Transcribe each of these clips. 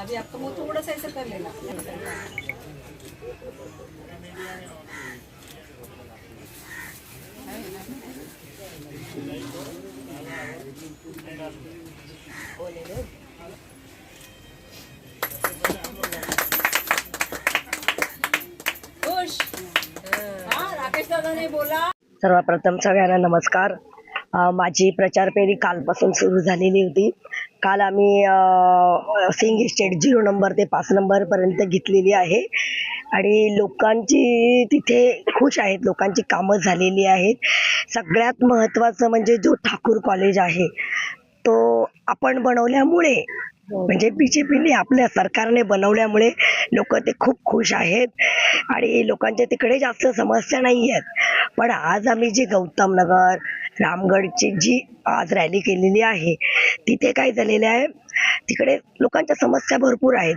अभी आपको मुंह थोड़ा सा ऐसे कर लेना सर्वप्रथम सगळ्यांना नमस्कार. माझी प्रचार फेरी कालपासून सुरू झालेली होती. काल आम्ही सिंग इस्टेट झिरो नंबर ते पाच नंबरपर्यंत घेतलेली आहे. आणि लोकांची तिथे खुश आहेत लोकांची कामं झालेली आहेत. सगळ्यात महत्त्वाचं म्हणजे जो ठाकूर कॉलेज आहे तो आपण बनवल्यामुळे हो. म्हणजे बी जे पीने आपल्या सरकारने बनवल्यामुळे लोक ते खूप खुश आहेत आणि लोकांच्या तिकडे जास्त समस्या नाही आहेत. पण आज आम्ही जी गौतम नगर रामगडची जी आज रॅली केलेली आहे तिथे काय झालेलं आहे तिकडे लोकांच्या समस्या भरपूर आहेत.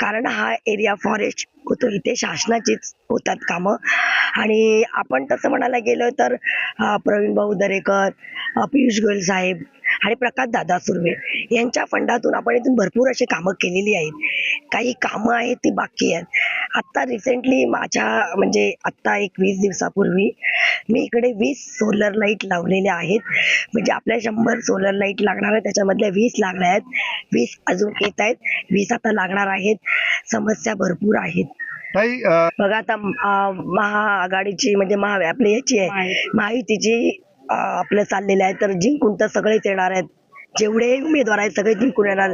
कारण हा एरिया फॉरेस्ट होतो इथे शासनाचीच होतात कामं. आणि आपण तसं म्हणायला गेलो तर प्रवीण भाऊ दरेकर पियुष गोयल साहेब आणि प्रकाश दादा सुर्वे यांच्या फंडातून आपण इथून भरपूर अशी कामं केलेली आहेत. काही कामं आहेत ती बाकी आहेत. आत्ता रिसेंटली माझ्या म्हणजे आत्ता एक वीस दिवसापूर्वी मी इकडे वीस सोलर लाइट लावलेल्या आहेत. म्हणजे आपल्या शंभर सोलर लाइट लागणार आहेत त्याच्यामधल्या वीस लागल्या आहेत. वीस अजून येत आहेत. वीस आता लागणार आहेत. समस्या भरपूर आहेत. बघा आता महाआघाडीची म्हणजे महा आपली याची आहे महायुतीची आपल्या आपलं चाललेलं आहे. तर जिंकून तर सगळेच येणार आहेत. जेवढे उमेदवार आहेत सगळे जिंकून येणार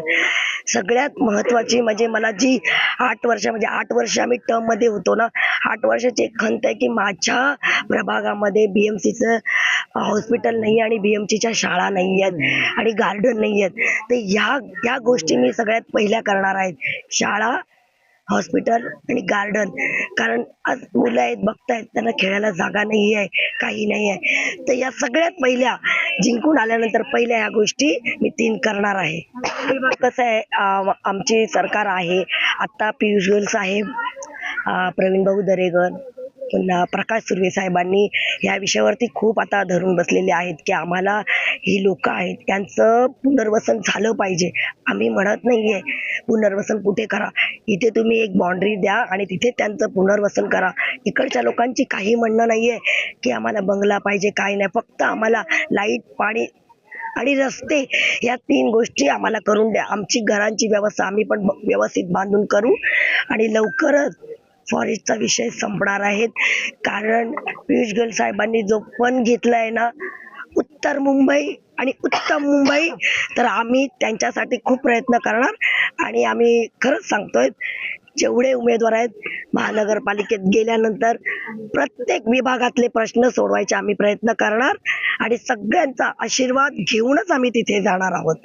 सगळ्यात महत्वाची म्हणजे मला जी आठ वर्ष म्हणजे आठ वर्ष आम्ही टर्ममध्ये होतो ना आठ वर्षाची एक खंत आहे की माझ्या प्रभागामध्ये बीएमसीचं हॉस्पिटल नाही आणि बीएमसीच्या शाळा नाही आहेत आणि गार्डन नाही आहेत. तर ह्या ह्या गोष्टी मी सगळ्यात पहिल्या करणार आहेत. शाळा हॉस्पिटल आणि गार्डन. कारण आज मुलं आहेत बघतायत त्यांना खेळायला जागा नाही आहे काही नाही आहे तर या सगळ्यात पहिल्या जिंकून आल्यानंतर पहिल्या ह्या गोष्टी मी तीन करणार आहे. कसं आहे आमची सरकार आहे. आत्ता पियुष गोयल साहेब प्रवीण भाऊ दरेकर पुन्हा प्रकाश सुर्वे साहेबांनी या विषयावरती खूप आता धरून बसलेले आहेत की आम्हाला ही लोक आहेत. त्यांचं पुनर्वसन झालं पाहिजे. आम्ही म्हणत नाहीये पुनर्वसन कुठे करा. इथे तुम्ही एक बाउंड्री द्या आणि तिथे त्यांचं पुनर्वसन करा. इकडच्या लोकांची काही म्हणणं नाहीये की आम्हाला बंगला पाहिजे काही नाही. फक्त आम्हाला लाइट पाणी आणि रस्ते या तीन गोष्टी आम्हाला करून द्या. आमची घरांची व्यवस्था आम्ही पण व्यवस्थित बांधून करू आणि लवकरच फॉरेस्टचा विषय संपणार आहेत कारण पियुष गोयल साहेबांनी जो पण घेतलाय ना उत्तर मुंबई आणि उत्तम मुंबई. तर आम्ही त्यांच्यासाठी खूप प्रयत्न करणार. आणि आम्ही खरंच सांगतोय जेवढे उमेदवार आहेत महानगरपालिकेत गेल्यानंतर प्रत्येक विभागातले प्रश्न सोडवायचे आम्ही प्रयत्न करणार. आणि सगळ्यांचा आशीर्वाद घेऊनच आम्ही तिथे जाणार आहोत.